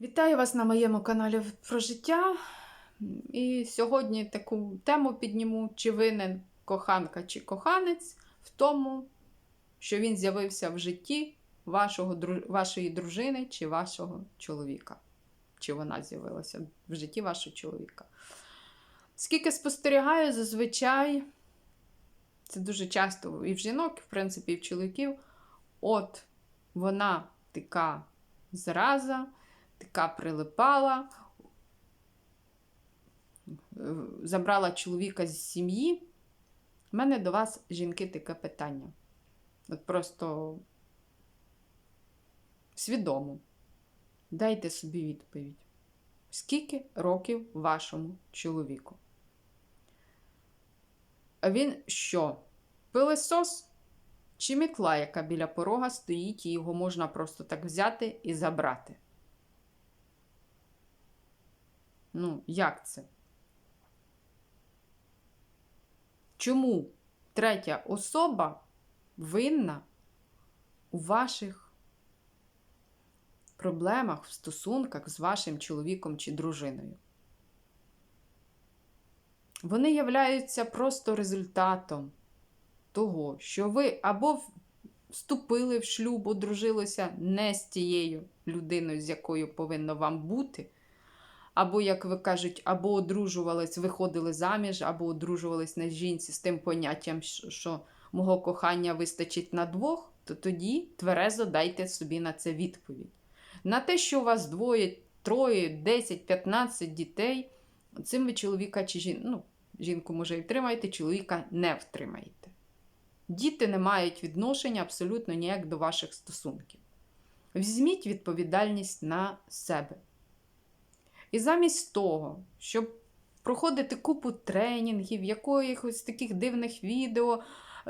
Вітаю вас на моєму каналі про життя. І сьогодні таку тему підніму, чи винен коханка чи коханець в тому, що він з'явився в житті вашого, вашої дружини чи вашого чоловіка. Чи вона з'явилася в житті вашого чоловіка. Скільки спостерігаю, зазвичай, це дуже часто і в жінок, і в принципі, і в чоловіків. От вона така зараза, така прилипала, е, забрала чоловіка з сім'ї. У мене до вас, жінки, таке питання. От просто свідомо. Дайте собі відповідь. Скільки років вашому чоловіку? А він що? Пилисос? Чи мітла, яка біля порога стоїть, і його можна просто так взяти і забрати? Ну, як це? Чому третя особа винна у ваших проблемах в стосунках з вашим чоловіком чи дружиною? Вони являються просто результатом того, що ви або вступили в шлюб, одружилися не з тією людиною, з якою повинно вам бути. Або, як ви кажуть, або одружувались, виходили заміж, або одружувались на жінці з тим поняттям, що мого кохання вистачить на двох, то тоді тверезо дайте собі на це відповідь. На те, що у вас двоє, троє, 10, 15 дітей, цим ви чоловіка чи жінку, ну, жінку, може, і втримаєте, чоловіка не втримаєте. Діти не мають відношення абсолютно ніяк до ваших стосунків. Візьміть відповідальність на себе. І замість того, щоб проходити купу тренінгів, якихось таких дивних відео,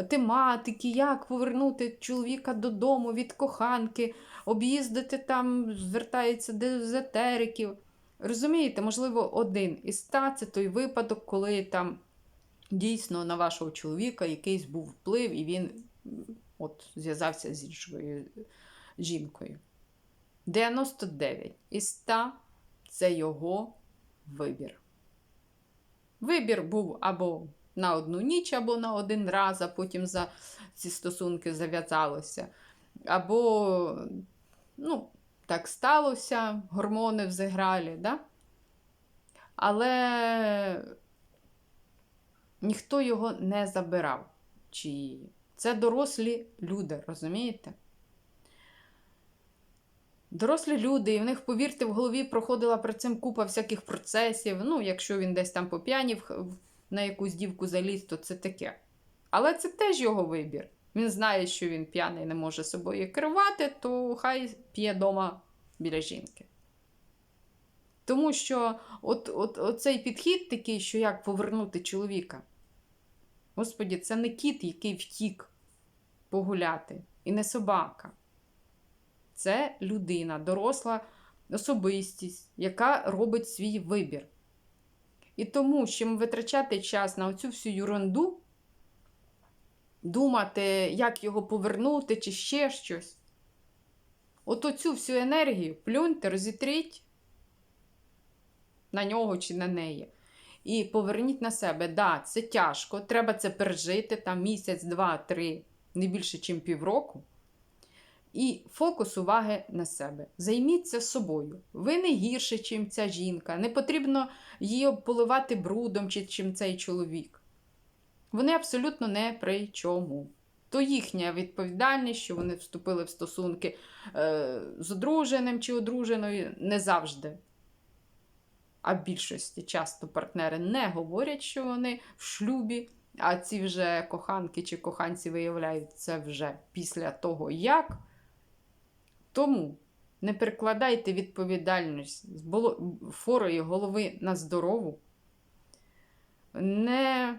тематики, як повернути чоловіка додому від коханки, об'їздити там, звертається до езотериків. Розумієте, можливо, один із ста це той випадок, коли там дійсно на вашого чоловіка якийсь був вплив, і він от зв'язався з іншою жінкою. 99 із 100 це його вибір. Вибір був або на одну ніч, або на один раз, а потім за ці стосунки зав'язалося. Або, ну, так сталося, гормони взіграли, да? але ніхто його не забирав. Чи. Це дорослі люди, розумієте? Дорослі люди, і в них, повірте, в голові проходила при цим купа всяких процесів. Ну, якщо він десь там поп'янів на якусь дівку заліз, то це таке. Але це теж його вибір. Він знає, що він п'яний не може собою керувати, то хай п'є дома біля жінки. Тому що от, от, оцей підхід такий, що як повернути чоловіка. Господі, це не кіт, який втік погуляти, і не собака. Це людина, доросла особистість, яка робить свій вибір. І тому, щоб витрачати час на оцю всю ерунду, думати, як його повернути, чи ще щось. От оцю всю енергію плюньте, розітріть на нього чи на неї. І поверніть на себе. Да, це тяжко, треба це пережити там місяць, два, три, не більше, ніж півроку. І фокус уваги на себе. Займіться собою. Ви не гірше, ніж ця жінка. Не потрібно її поливати брудом, чи чим цей чоловік. Вони абсолютно не при чому. То їхня відповідальність, що вони вступили в стосунки е, з одруженим чи одруженою, не завжди. А в більшості часто партнери не говорять, що вони в шлюбі, а ці вже коханки чи коханці виявляють це вже після того, як. Тому не перекладайте відповідальність з форої голови на здорову. Не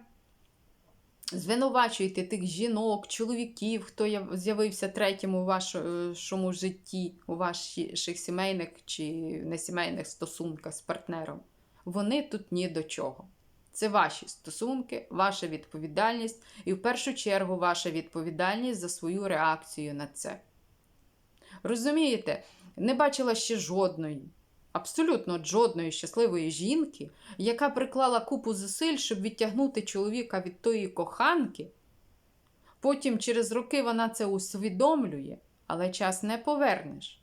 звинувачуйте тих жінок, чоловіків, хто з'явився третім у вашому житті, у ваших сімейних чи несімейних стосунках з партнером. Вони тут ні до чого. Це ваші стосунки, ваша відповідальність, і в першу чергу ваша відповідальність за свою реакцію на це. Розумієте, не бачила ще жодної абсолютно жодної щасливої жінки, яка приклала купу зусиль, щоб відтягнути чоловіка від тої коханки. Потім через роки вона це усвідомлює, але час не повернеш.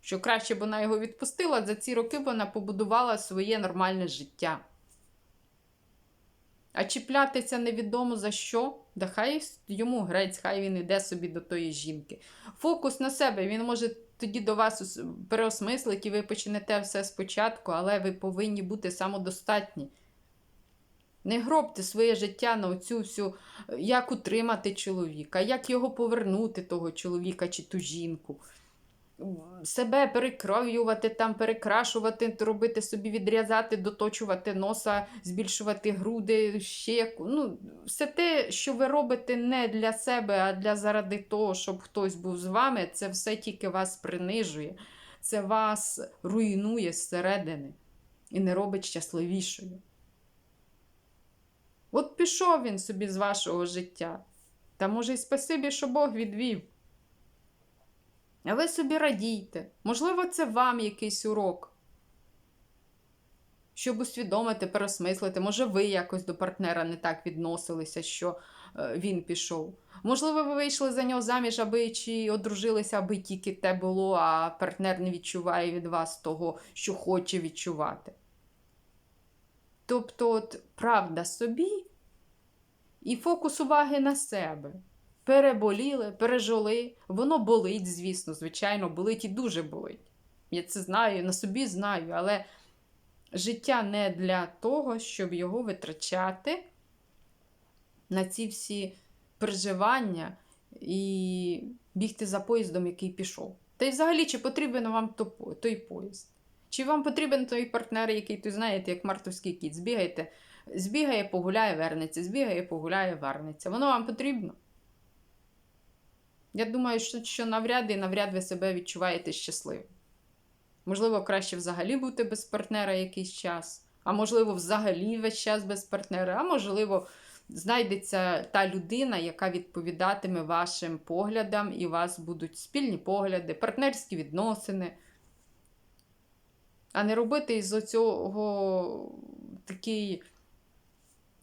Що краще б вона його відпустила, за ці роки вона побудувала своє нормальне життя. А чіплятися невідомо за що, да хай йому грець, хай він іде собі до тої жінки. Фокус на себе, він може тоді до вас переосмислить, і ви почнете все спочатку, але ви повинні бути самодостатні. Не гробте своє життя на оцю всю, як утримати чоловіка, як його повернути, того чоловіка чи ту жінку. Себе перекроювати, там, перекрашувати, робити собі, відрізати, доточувати носа, збільшувати груди, ще яку. Ну, все те, що ви робите не для себе, а для заради того, щоб хтось був з вами, це все тільки вас принижує, це вас руйнує зсередини і не робить щасливішою. От пішов він собі з вашого життя. Та може й спасибі, що Бог відвів. А ви собі радійте. Можливо, це вам якийсь урок. Щоб усвідомити, переосмислити, може, ви якось до партнера не так відносилися, що е, він пішов. Можливо, ви вийшли за нього заміж, аби чи одружилися, аби тільки те було, а партнер не відчуває від вас того, що хоче відчувати. Тобто, от, правда собі і фокус уваги на себе. Переболіли, пережили. Воно болить, звісно, звичайно, болить і дуже болить. Я це знаю, на собі знаю, але життя не для того, щоб його витрачати на ці всі переживання і бігти за поїздом, який пішов. Та й взагалі, чи потрібен вам той поїзд? Чи вам потрібен той партнер, який, ти знаєте, як мартовський кіт, збігайте, збігає, погуляє, вернеться, збігає, погуляє, вернеться. Воно вам потрібно? Я думаю, що, що навряд і навряд ви себе відчуваєте щасливим. Можливо, краще взагалі бути без партнера якийсь час, а можливо, взагалі весь час без партнера, а можливо, знайдеться та людина, яка відповідатиме вашим поглядам, і у вас будуть спільні погляди, партнерські відносини. А не робити із цього такий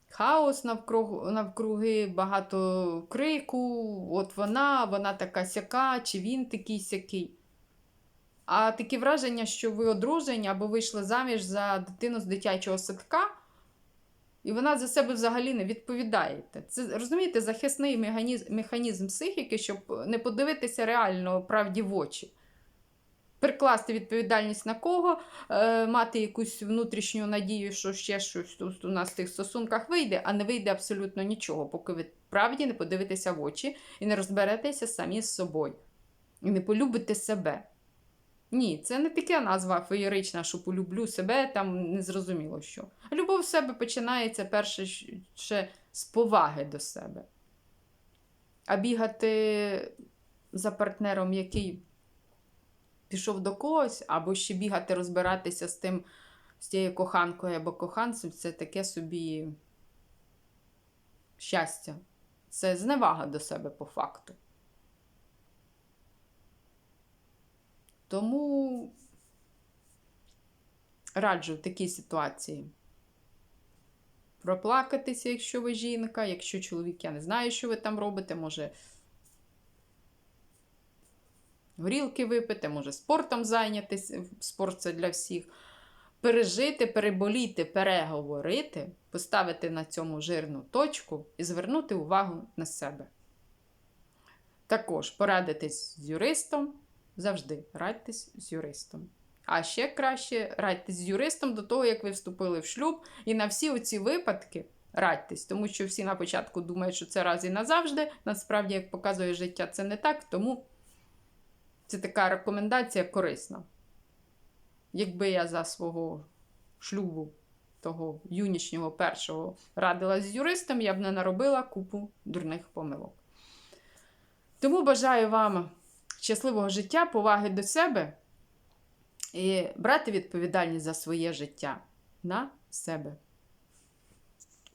хаос навкруг, навкруги, багато крику, от вона, вона така сяка, чи він такий сякий. А таке враження, що ви одружені або вийшли заміж за дитину з дитячого садка, і вона за себе взагалі не відповідаєте. Це розумієте, захисний механізм, механізм психіки, щоб не подивитися реально правді в очі. Прикласти відповідальність на кого, е, мати якусь внутрішню надію, що ще щось тут у нас в тих стосунках вийде, а не вийде абсолютно нічого, поки ви правді не подивитеся в очі і не розберетеся самі з собою. І не полюбите себе. Ні, це не така назва феєрична, що полюблю себе, там незрозуміло що. Любов в себе починається перше ще з поваги до себе. А бігати за партнером, який пішов до когось, або ще бігати, розбиратися з тим, з тією коханкою або коханцем, це таке собі щастя. Це зневага до себе по факту. Тому раджу в такій ситуації проплакатися, якщо ви жінка, якщо чоловік, я не знаю, що ви там робите, може горілки випити, може спортом зайнятися, спорт це для всіх. Пережити, переболіти, переговорити, поставити на цьому жирну точку і звернути увагу на себе. Також порадитись з юристом. Завжди радьтесь з юристом. А ще краще радьтесь з юристом до того, як ви вступили в шлюб. І на всі оці випадки радьтесь, тому що всі на початку думають, що це раз і назавжди. Насправді, як показує життя, це не так, тому це така рекомендація корисна. Якби я за свого шлюбу, того юнішнього першого радила з юристом, я б не наробила купу дурних помилок. Тому бажаю вам щасливого життя, поваги до себе і брати відповідальність за своє життя на себе.